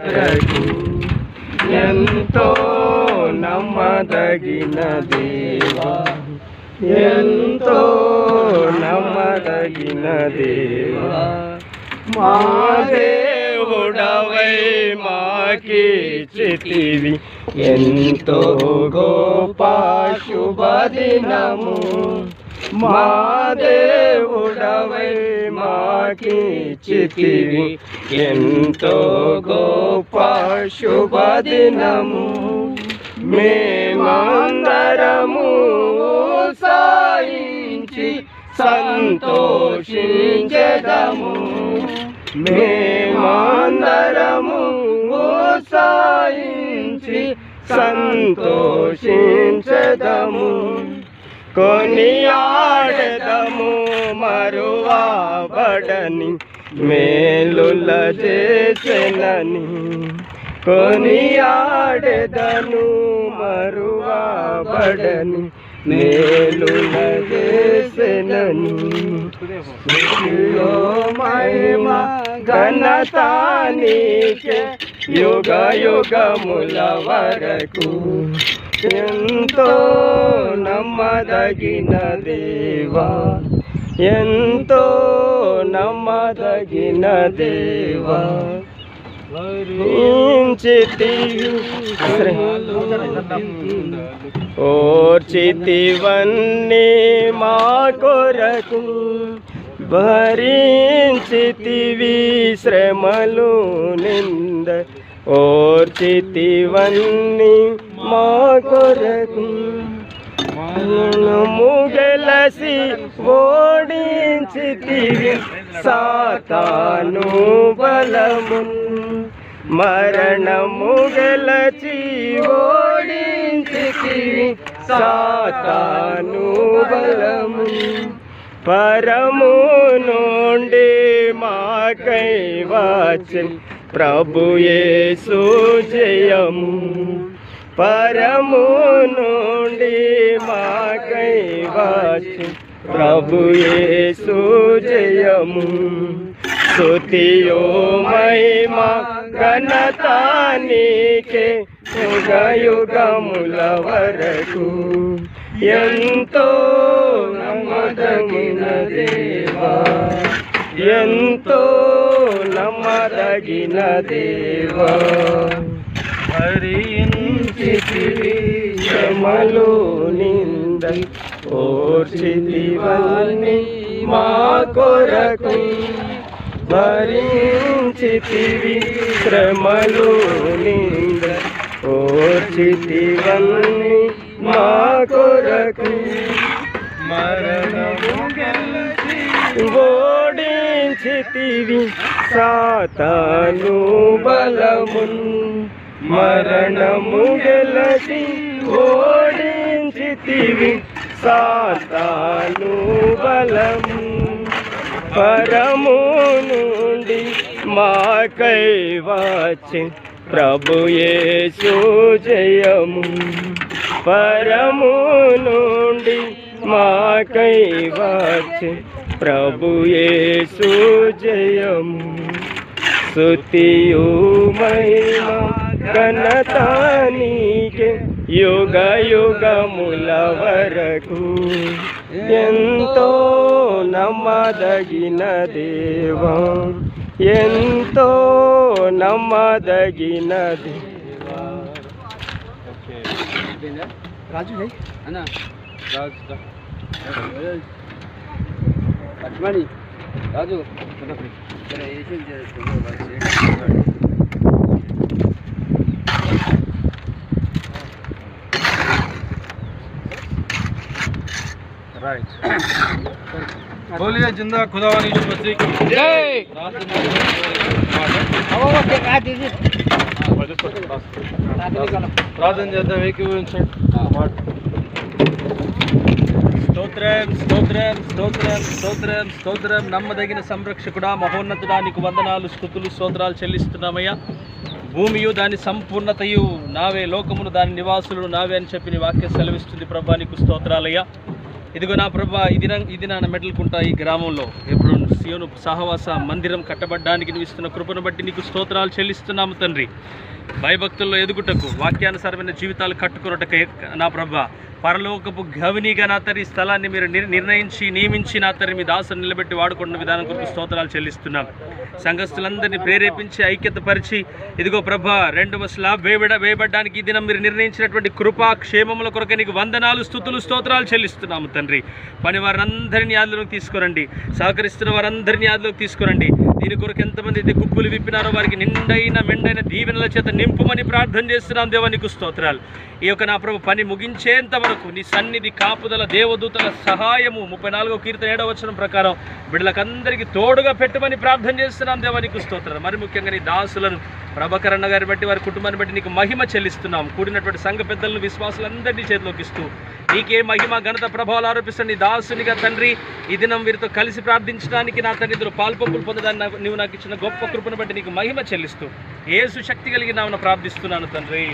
వరకు ఎంతో నమ్మదగిన దేవా ఎంతో నమ్మదగిన దేవా మా దేవుడవై మాకి చితివి ఎంతో గోప శుభదినము మా దేవుడవై మాకి చితివి. ఎంతో గోప శుభదినము. మేమందరము సాయించి సంతోషించదము. మేమందరము సాయించి సంతోషించదము. కొని ఆడదము మరువాబడని మేలుల చేసెనని. కొని ఆడదను మరువాబడని మేలుల చేసెనని. స్థుతిలో మహిమ ఘనతానికే యుగ యుగముల వరకు. ఎంతో నమ్మదగిన దేవా ఎంతో నమ్మదగిన దేవా. ఓర్చితివన్నీ మా కొరకు భరించితివి శ్రమలు నింద. ఓర్చితివన్నీ మా కొరకు ముగలసి ఓడించితివి సాతాను బలము మరణము గెలచి ఓడించితివి సాతాను బలము పరము నుండి మాకై వచ్చి ప్రభు యేసు జయము పరము నుండి మాకై వచ్చి ప్రభు యేసు జయము. స్తుతియో మహిమా ఘనతానికే యుగయుగముల వరకు. ఎంతో నమ్మదగిన దేవా ఎంతో నమ్మదగిన దేవా. హరించితివి శ్రమలు నింద ఓర్చితివన్నీ మా కొరకు భరించితివి శ్రమలు నింద ఓర్చితివన్నీ మా కొరకు మరణము గెలిచి ఓడించితివి. సాతాను బలమున్ మరణముగలది ఓడించితివి. సాతాను బలము పరము నుండి మాకై వచ్చి ప్రభు యేసు జయము పరము నుండి మాకై వచ్చి ప్రభు యేసు జయము. స్తుతియు మహిమ ఘనతానికే యుగ యుగముల వరకు ఎంతో నమ్మదగిన దేవా ఎంతో నమ్మదగిన దేవా రాజు రాజు. లక్ష్మణి రాజు बोलिए जिंदा खुदावानी बच्चे की జై ప్రార్థన చేద్దాం ఏకీభవించండి స్తోత్రం స్తోత్రం స్తోత్రం స్తోత్రం స్తోత్రం నమ్మదగిన సంరక్షకుడా మహోన్నతుడా నీకు వందనాలు స్థుతులు స్తోత్రాలు చెల్లిస్తున్నామయ్యా భూమియు దాని సంపూర్ణతయు నావే లోకమును దాని నివాసులు నావే అని చెప్పి నీ వాక్యం సెలవిస్తుంది ప్రభా నీకు స్తోత్రాలయ్యా ఇదిగో నా ప్రభా ఇది ఇది నా మెడల్కుంటా ఈ గ్రామంలో. ఎప్పుడు సియోను సహవాస మందిరం కట్టబడ్డానికి నువ్వు కృపను బట్టి నీకు స్తోత్రాలు చెల్లిస్తున్నాము తండ్రి. భయభక్తుల్లో ఎదుగుటకు వాక్యానుసారమైన జీవితాలు కట్టుకున్నటకే నా ప్రభ పరలోకపు గవినిగా నా తరి స్థలాన్ని మీరు నిర్ణయించి నియమించి నా తరి మీ దాసను నిలబెట్టి వాడుకున్న విధానం కొరకు స్తోత్రాలు చెల్లిస్తున్నాం. సంఘస్థులందరినీ ప్రేరేపించి ఐక్యతపరిచి ఇదిగో ప్రభా రెండవ స్లాబ్ వేయబడ వేయబడ్డానికి ఈ దినం మీరు నిర్ణయించినటువంటి కృపా క్షేమముల కొరకు నీకు వందనాలు స్థుతులు స్తోత్రాలు చెల్లిస్తున్నాము తండ్రి. పని వారందరినీ యాదలోకి తీసుకురండి. సహకరిస్తున్న వారందరినీ ఆదిలోకి తీసుకురండి. దీని కొరకు ఎంతమంది అయితే గుప్పులు విప్పినారో వారికి నిండైన మెండైన దీవెనల చేత నింపుమని ప్రార్థన చేస్తున్నాం దేవా నీకు స్తోత్రాలు. ఈ యొక్క నా ప్రభు పని ముగించేంత వరకు నీ సన్నిధి కాపుదల దేవదూతల సహాయము ముప్పై నాలుగో కీర్తన ఏడవ వచనం ప్రకారం బిడ్డలకందరికీ తోడుగా పెట్టమని ప్రార్థన చేస్తున్నాం దేవా నీకు స్తోత్రాలు. మరి ముఖ్యంగా నీ దాసులను ప్రభకరణ గారి బట్టి వారి కుటుంబాన్ని బట్టి నీకు మహిమ చెల్లిస్తున్నాం. కూడినటువంటి సంఘ పెద్దలను విశ్వాసులందరినీ చేతిలోకి ఇస్తూ నీకే మహిమ ఘనత ప్రభావాలు ఆరోపిస్తున్న నీ దాసునిగా తండ్రి ఈ దినం వీరితో కలిసి ప్రార్థించడానికి నా తండ్రి ఇద్దరు పాల్పంపులు పొందడానికి నాకు- నీవు నాకు ఇచ్చిన గొప్ప కృపను బట్టి నీకు మహిమ చెల్లిస్తూ ఏసు శక్తి కలిగి నామను ప్రార్థిస్తున్నాను తండ్రి.